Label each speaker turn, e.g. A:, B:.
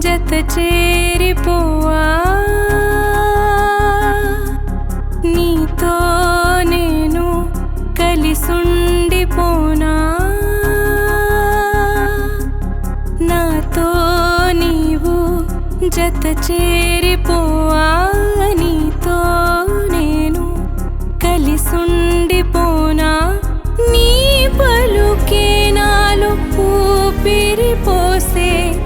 A: జత చేరిపోవా? నీతో నేను కలిసుండిపోనా? నాతో నీవు జత చేరిపోవా? నీతో నేను కలిసుండిపోనా? నీ పలుకే నాలో ఊపిరి పోసే